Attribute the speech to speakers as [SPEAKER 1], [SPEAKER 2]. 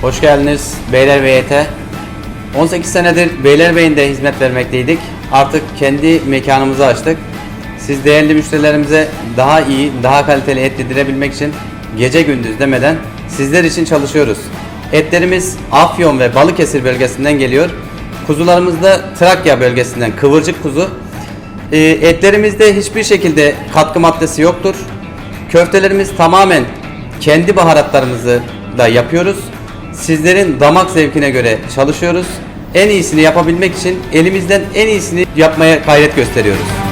[SPEAKER 1] Hoş geldiniz Beylerbeyi'ye. 18 senedir Beylerbeyi'nde hizmet vermekteydik. Artık kendi mekanımızı açtık. Siz değerli müşterilerimize daha iyi, daha kaliteli et yedirebilmek için gece gündüz demeden sizler için çalışıyoruz. Etlerimiz Afyon ve Balıkesir bölgesinden geliyor. Kuzularımız da Trakya bölgesinden kıvırcık kuzu. Ee, etlerimizde hiçbir şekilde katkı maddesi yoktur. Köftelerimiz tamamen kendi baharatlarımızı da yapıyoruz. Sizlerin damak zevkine göre çalışıyoruz. En iyisini yapabilmek için elimizden en iyisini yapmaya gayret gösteriyoruz.